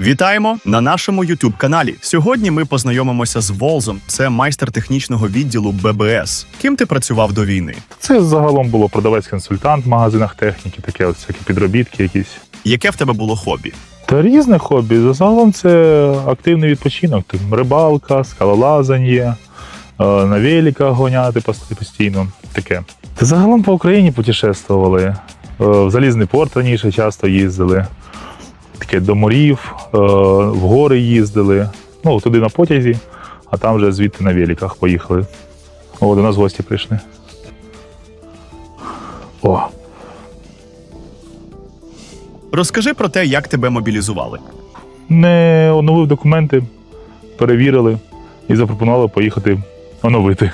Вітаємо на нашому youtube каналі. Сьогодні ми познайомимося з Волзом. Це майстер технічного відділу ББС. Ким ти працював до війни? Це загалом було продавець-консультант в магазинах техніки, таке от всякі підробітки якісь. Яке в тебе було хобі? Та різне хобі. Загалом це активний відпочинок. Там рибалка, скалолазання, е, на великах гоняти постійно. Таке. Та загалом по Україні путешествували. Е, В Залізний порт раніше часто їздили. Таке до морів, е, в гори їздили. Ну, туди на потязі, а там вже звідти на великах поїхали. О, до нас гості прийшли. О, Розкажи про те, як тебе мобілізували. не оновив документи, перевірили і запропонували поїхати оновити.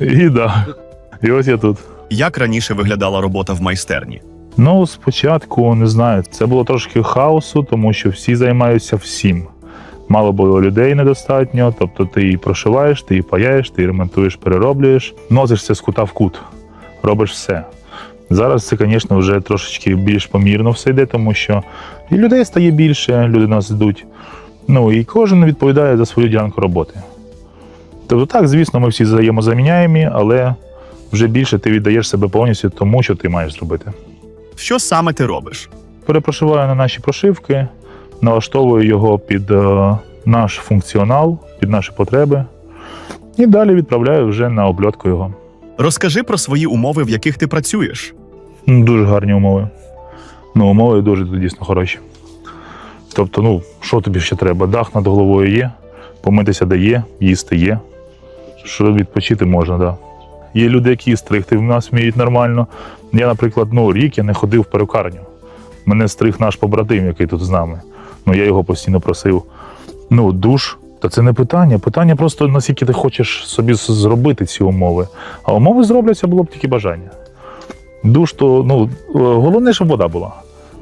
І да. І ось я тут. Як раніше виглядала робота в майстерні? Ну, спочатку не знаю, це було трошки хаосу, тому що всі займаються всім. Мало було людей недостатньо, тобто ти і прошиваєш, ти і паяєш, ти і ремонтуєш, перероблюєш, носишся з кута в кут, робиш все. Зараз це, звісно, вже трошечки більш помірно все йде, тому що і людей стає більше, люди нас йдуть. Ну і кожен відповідає за свою ділянку роботи. Тобто, так, звісно, ми всі взаємозаміняємі, але вже більше ти віддаєш себе повністю тому, що ти маєш зробити Що саме ти робиш? перепрошиваю на наші прошивки, налаштовую його під е, наш функціонал, під наші потреби. І далі відправляю вже на обльотку його. Розкажи про свої умови, в яких ти працюєш. Ну, Дуже гарні умови. Ну, умови дуже дійсно хороші. Тобто, ну, що тобі ще треба? Дах над головою є, помитися де є, їсти є. Що відпочити можна, так. Да. Є люди, які стригти в нас вміють нормально. Я, наприклад, ну, рік я не ходив в перукарню. Мене стриг наш побратим, який тут з нами. Ну, я його постійно просив. Ну, душ, та це не питання. Питання просто наскільки ти хочеш собі зробити ці умови. А умови зробляться було б тільки бажання. Душ то, ну, е, головне, щоб вода була.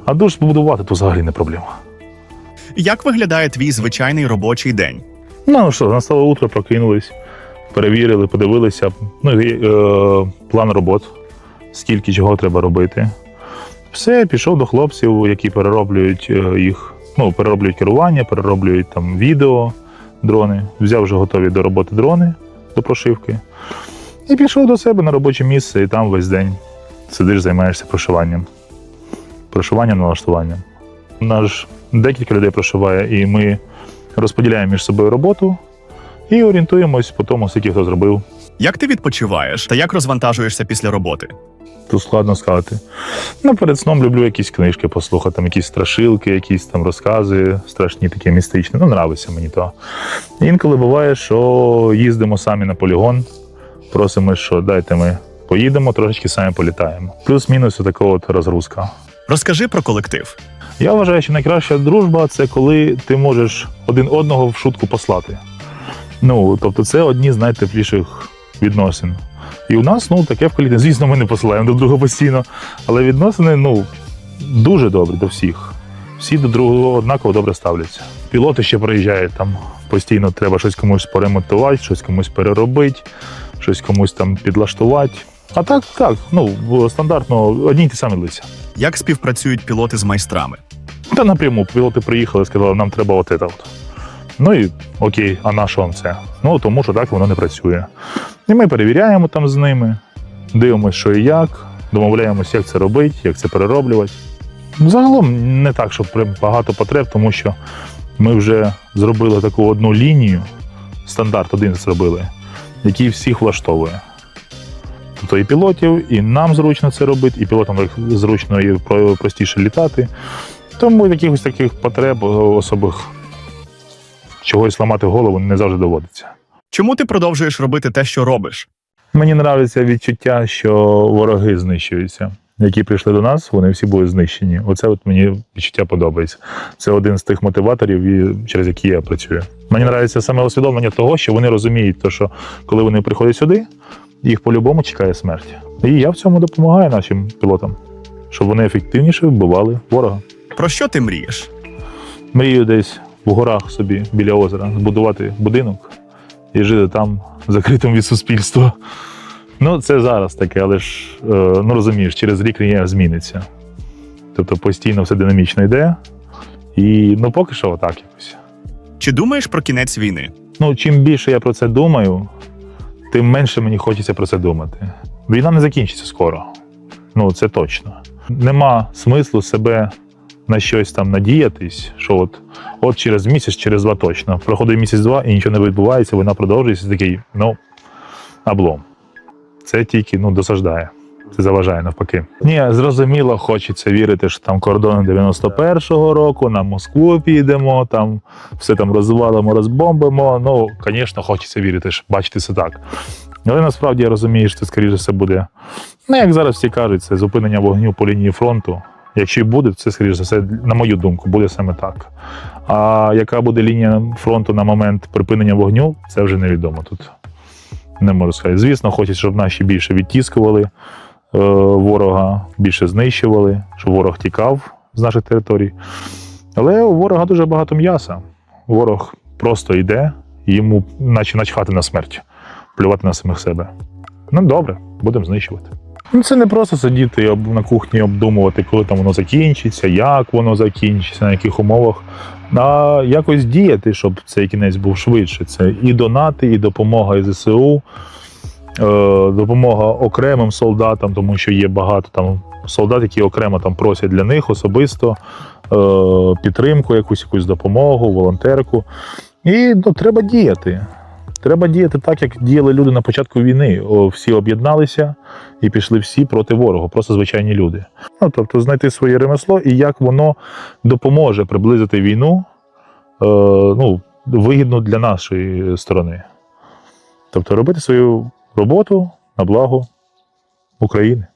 А душ побудувати то взагалі не проблема. Як виглядає твій звичайний робочий день? Ну що, настало утро, прокинулись, перевірили, подивилися. Ну, і, е, план робот, скільки чого треба робити. Все, пішов до хлопців, які перероблюють е, їх, ну, перероблюють керування, перероблюють там відео, дрони. Взяв вже готові до роботи дрони до прошивки. І пішов до себе на робоче місце, і там весь день сидиш, займаєшся прошиванням. Прошиванням, налаштуванням. У нас ж декілька людей прошиває, і ми розподіляємо між собою роботу і орієнтуємось по тому, скільки хто зробив. Як ти відпочиваєш та як розвантажуєшся після роботи? Тут складно сказати. Ну, перед сном люблю якісь книжки послухати, там якісь страшилки, якісь там розкази, страшні такі містичні. Ну, нравиться мені то. Інколи буває, що їздимо самі на полігон, просимо, що дайте ми поїдемо, трошечки самі політаємо. Плюс-мінус така от розгрузка. Розкажи про колектив. Я вважаю, що найкраща дружба це коли ти можеш один одного в шутку послати. Ну, тобто, це одні з найтепліших відносин. І у нас ну, таке в колі. Звісно, ми не посилаємо до друга постійно, але відносини ну, дуже добрі до всіх. Всі до другого однаково добре ставляться. Пілоти ще приїжджають там постійно, треба щось комусь поремонтувати, щось комусь переробити, щось комусь там підлаштувати. А так, так, ну, стандартно одні й ті самі лиця. Як співпрацюють пілоти з майстрами? Та напряму пілоти приїхали, сказали, нам треба от це от. Ну і окей, а на що вам це? Ну тому що так воно не працює. І ми перевіряємо там з ними, дивимося, що і як, домовляємося, як це робити, як це перероблювати. Загалом не так, прям багато потреб, тому що ми вже зробили таку одну лінію, стандарт один зробили, який всіх влаштовує. Тобто і пілотів, і нам зручно це робити, і пілотам зручно і простіше літати. Тому якихось таких потреб особих чогось ламати голову не завжди доводиться. Чому ти продовжуєш робити те, що робиш? Мені подобається відчуття, що вороги знищуються. Які прийшли до нас, вони всі були знищені. Оце от мені відчуття подобається. Це один з тих мотиваторів, і- через які я працюю. Мені подобається саме усвідомлення того, що вони розуміють, то, що коли вони приходять сюди, їх по-любому чекає смерть. І я в цьому допомагаю нашим пілотам, щоб вони ефективніше вбивали ворога. Про що ти мрієш? Мрію десь в горах собі біля озера збудувати будинок і жити там закритим від суспільства. Ну, це зараз таке, але ж е, ну розумієш, через рік рія зміниться. Тобто постійно все динамічно йде. І ну поки що отак якось. Чи думаєш про кінець війни? Ну, чим більше я про це думаю, тим менше мені хочеться про це думати. Війна не закінчиться скоро. Ну, це точно. Нема смислу себе на щось там надіятись, що от, от через місяць, через два точно. Проходить місяць-два і нічого не відбувається, вона продовжується такий, ну, облом. Це тільки ну, досаждає. Це заважає навпаки. Ні, зрозуміло, хочеться вірити, що там кордони 91-го року, на Москву підемо, там все там розвалимо, розбомбимо. Ну, звісно, хочеться вірити, що бачити це так. Але насправді я розумію, що це, скоріше все, буде. Ну, як зараз всі кажуть, це зупинення вогню по лінії фронту. Якщо і буде, це, скоріше за все, на мою думку, буде саме так. А яка буде лінія фронту на момент припинення вогню, це вже невідомо тут. Не можу сказати. Звісно, хочеться, щоб наші більше відтіскували ворога, більше знищували, щоб ворог тікав з наших територій. Але у ворога дуже багато м'яса. Ворог просто йде, йому наче начхати на смерть, плювати на самих себе. Ну, добре, будемо знищувати. Ну, це не просто сидіти на кухні і обдумувати, коли там воно закінчиться, як воно закінчиться, на яких умовах. А якось діяти, щоб цей кінець був швидше. Це і донати, і допомога і ЗСУ, е, допомога окремим солдатам, тому що є багато там солдат, які окремо там просять для них особисто е, підтримку, якусь якусь допомогу, волонтерку. І ну, треба діяти. Треба діяти так, як діяли люди на початку війни. Всі об'єдналися і пішли всі проти ворога, просто звичайні люди. Ну, тобто знайти своє ремесло і як воно допоможе приблизити війну е, ну, вигідно для нашої сторони. Тобто робити свою роботу на благо України.